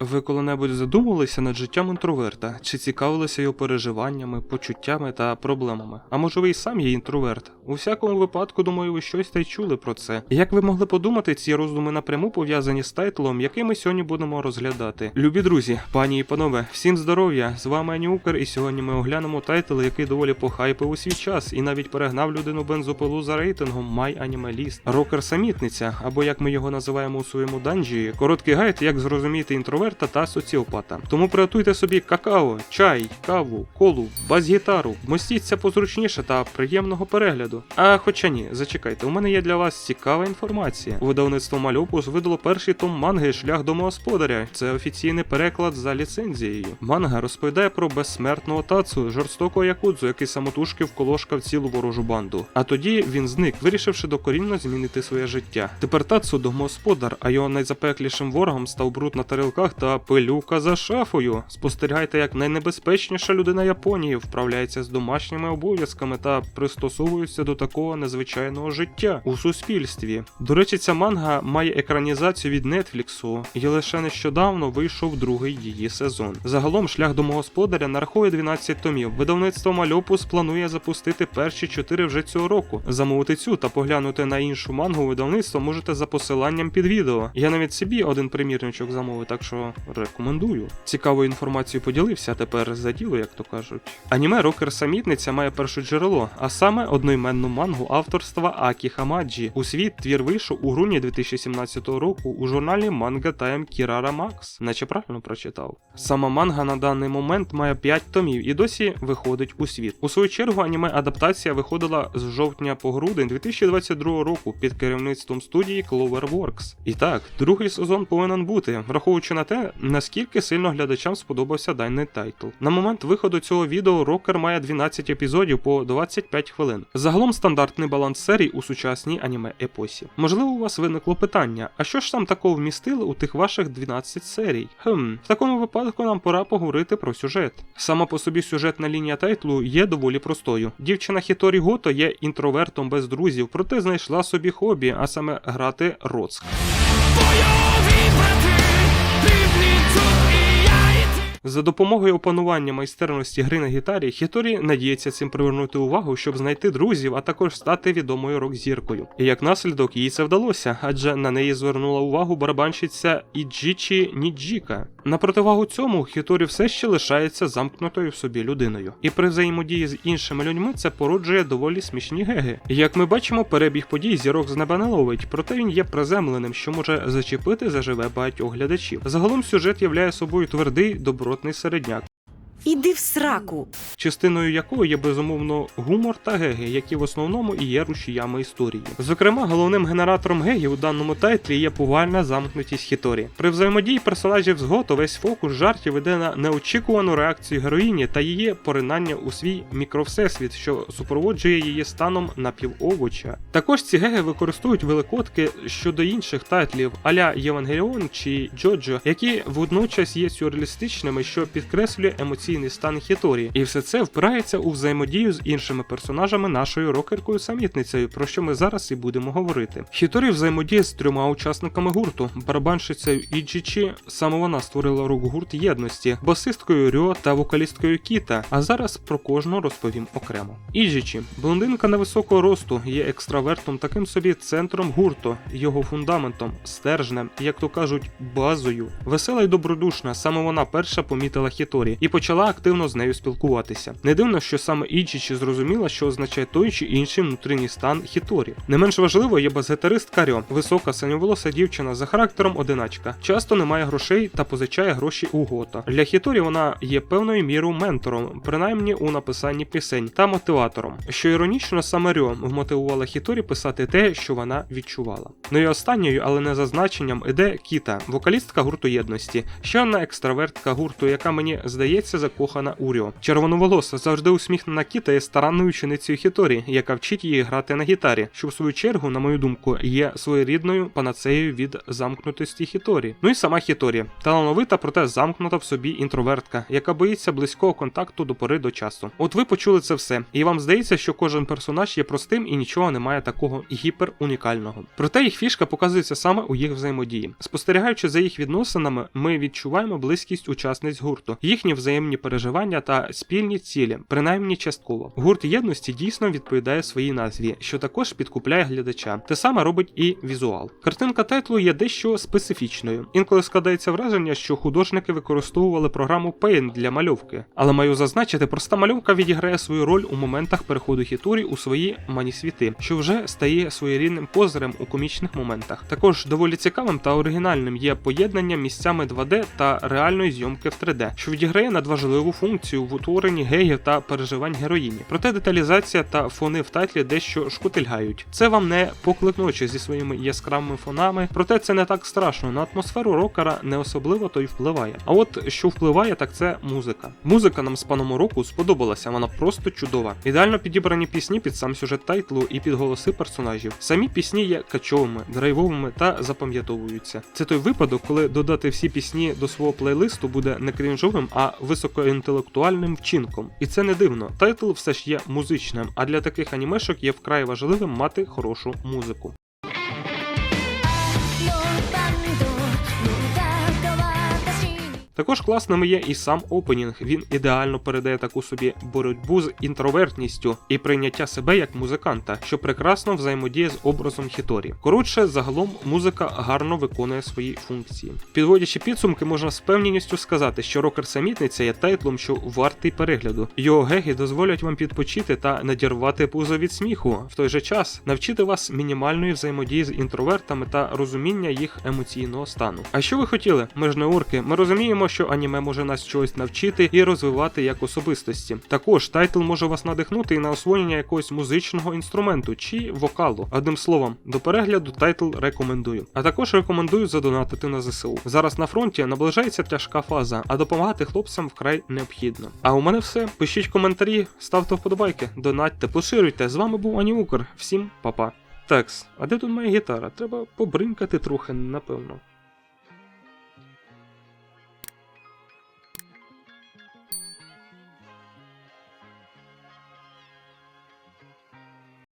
Ви коли-небудь задумувалися над життям інтроверта? Чи цікавилися його переживаннями, почуттями та проблемами? А може ви і сам є інтроверт? У всякому випадку, думаю, ви щось та й чули про це. Як ви могли подумати, ці роздуми напряму пов'язані з тайтлом, який ми сьогодні будемо розглядати. Любі друзі, пані і панове, всім здоров'я! З вами Анюкер, і сьогодні ми оглянемо тайтл, який доволі похайпив у свій час і навіть перегнав людину бензопилу за рейтингом My Animalist. Рокер самітниця, або як ми його називаємо у своєму данжі, короткий гайд, як зрозуміти інтроверта та соціопата. Тому приготуйте собі какао, чай, каву, колу, бас-гітару, вмостіться позручніше та приємного перегляду. А хоча ні, зачекайте, у мене є для вас цікава інформація. Видавництво Мальопус видало перший том манги Шлях домогосподаря. Це офіційний переклад за ліцензією. Манга розповідає про безсмертного тацу, жорстокого якудзу, який самотужки вколошкав цілу ворожу банду. А тоді він зник, вирішивши докорінно змінити своє життя. Тепер тацу домогосподар, а його найзапеклішим ворогом став бруд на тарілках та пилюка за шафою. Спостерігайте, як найнебезпечніша людина Японії вправляється з домашніми обов'язками та пристосовується до такого незвичайного життя у суспільстві. До речі, ця манга має екранізацію від Нетфліксу, і лише нещодавно вийшов другий її сезон. Загалом шлях домогосподаря нарахує 12 томів. Видавництво Мальопус планує запустити перші 4 вже цього року. Замовити цю та поглянути на іншу мангу видавництва можете за посиланням під відео. Я навіть собі один примірничок замовив, так що рекомендую. Цікавою інформацією поділився, а тепер за діло, як то кажуть. Аніме Рокер Самітниця має перше джерело, а саме одноіменну мангу авторства Акі Хамаджі. У світ твір вийшов у грудні 2017 року у журналі Манга Тайм Кірара Макс, наче правильно прочитав. Сама манга на даний момент має 5 томів і досі виходить у світ. У свою чергу аніме адаптація виходила з жовтня по грудень 2022 року під керівництвом студії Cloverworks. І так, другий сезон повинен бути, враховуючи на те, наскільки сильно глядачам сподобався даний тайтл. На момент виходу цього відео Рокер має 12 епізодів по 25 хвилин. Загалом стандартний баланс серій у сучасній аніме епосі. Можливо, у вас виникло питання: а що ж там такого вмістили у тих ваших 12 серій? Хм, в такому випадку нам пора поговорити про сюжет. Сама по собі сюжетна лінія тайтлу є доволі простою. Дівчина Хіторі Гото є інтровертом без друзів, проте знайшла собі хобі, а саме грати роцк. За допомогою опанування майстерності гри на гітарі, Хіторі надіється цим привернути увагу, щоб знайти друзів, а також стати відомою рок-зіркою. І як наслідок їй це вдалося, адже на неї звернула увагу барабанщиця Іджічі Ніджіка. На противагу цьому Хіторі все ще лишається замкнутою в собі людиною. І при взаємодії з іншими людьми це породжує доволі смішні геги. Як ми бачимо, перебіг подій зірок з ловить, проте він є приземленим, що може зачепити заживе багатьох глядачів. Загалом сюжет являє собою твердий добротний середняк. Іди в сраку. частиною якої є безумовно гумор та геги, які в основному і є рушіями історії. Зокрема, головним генератором гегів у даному тайтлі є повальна замкнутість Хіторі. При взаємодії персонажів з весь фокус жартів іде на неочікувану реакцію героїні та її поринання у свій мікровсесвіт, що супроводжує її станом напівовоча. Також ці геги використовують великодки щодо інших тайтлів, аля Євангеліон чи Джоджо, які водночас є сюрреалістичними, що підкреслює емоційний стан Хіторі, і все це впирається у взаємодію з іншими персонажами нашою рокеркою самітницею, про що ми зараз і будемо говорити. Хіторі взаємодіє з трьома учасниками гурту: барабанщицею Іджічі, саме вона створила рок-гурт єдності, басисткою Рьо та вокалісткою Кіта. А зараз про кожну розповім окремо. Іджічі, блондинка невисокого росту, є екстравертом, таким собі центром гурту, його фундаментом, стержнем, як то кажуть, базою. Весела й добродушна, саме вона перша помітила Хіторі і почала активно з нею спілкуватися. Не дивно, що саме Іджічі зрозуміла, що означає той чи інший внутрішній стан Хіторі. Не менш важливо є бас-гітарист Карьо, висока синьоволоса дівчина за характером одиначка. Часто не має грошей та позичає гроші у Гота. Для Хіторі вона є певною мірою ментором, принаймні у написанні пісень та мотиватором. Що іронічно, саме Рьо вмотивувала Хіторі писати те, що вона відчувала. Ну і останньою, але не за значенням, іде Кіта, вокалістка гурту єдності, ще одна екстравертка гурту, яка мені здається закохана Уріо. Червоноволоса, завжди усміхнена Кіта є старанною ученицею Хіторі, яка вчить її грати на гітарі, що в свою чергу, на мою думку, є своєрідною панацеєю від замкнутості Хіторі. Ну і сама Хіторі, талановита, проте замкнута в собі інтровертка, яка боїться близького контакту до пори до часу. От ви почули це все, і вам здається, що кожен персонаж є простим і нічого немає такого гіперунікального. Проте їх фішка показується саме у їх взаємодії. Спостерігаючи за їх відносинами, ми відчуваємо близькість учасниць гурту, їхні взаємні переживання та спільні цілі, принаймні частково. Гурт єдності дійсно відповідає своїй назві, що також підкупляє глядача. Те саме робить і візуал. Картинка тайтлу є дещо специфічною. Інколи складається враження, що художники використовували програму Paint для мальовки. Але маю зазначити, проста мальовка відіграє свою роль у моментах переходу Хіторі у свої манісвіти, що вже стає своєрідним позирем у комічних моментах. Також доволі цікавим та оригінальним є поєднання місцями 2D та реальної зйомки в 3D, що відіграє надважливу функцію в утворенні геїв та переживань героїні. Проте деталізація та фони в тайтлі дещо шкутильгають. Це вам не поклик ночі зі своїми яскравими фонами, проте це не так страшно. На атмосферу рокера не особливо то й впливає. А от що впливає, так це музика. Музика нам з паном року сподобалася, вона просто чудова. Ідеально підібрані пісні під сам сюжет тайтлу і під голоси персонажів. Самі пісні є качовими, драйвовими та запам'ятовуються. Це той випадок, коли додати всі пісні до свого плейлисту буде не крінжовим, а високоінтелектуальним вчинком. І це не дивно. Тайтл все ж є музичним, а для таких анімешок є вкрай важливим мати хорошу музику. Також класним є і сам опенінг. Він ідеально передає таку собі боротьбу з інтровертністю і прийняття себе як музиканта, що прекрасно взаємодіє з образом Хіторі. Коротше, загалом музика гарно виконує свої функції. Підводячи підсумки, можна з певністю сказати, що рокер самітниця є тайтлом, що вартий перегляду. Його геги дозволять вам підпочити та надірвати пузо від сміху. В той же час навчити вас мінімальної взаємодії з інтровертами та розуміння їх емоційного стану. А що ви хотіли? Ми ж не орки. Ми розуміємо, що аніме може нас чогось навчити і розвивати як особистості. Також тайтл може вас надихнути і на освоєння якогось музичного інструменту чи вокалу. Одним словом, до перегляду тайтл рекомендую. А також рекомендую задонатити на ЗСУ. Зараз на фронті наближається тяжка фаза, а допомагати хлопцям вкрай необхідно. А у мене все. Пишіть коментарі, ставте вподобайки, донатьте, поширюйте. З вами був Ані Укр. Всім па-па. Такс, а де тут моя гітара? Треба побринкати трохи, напевно.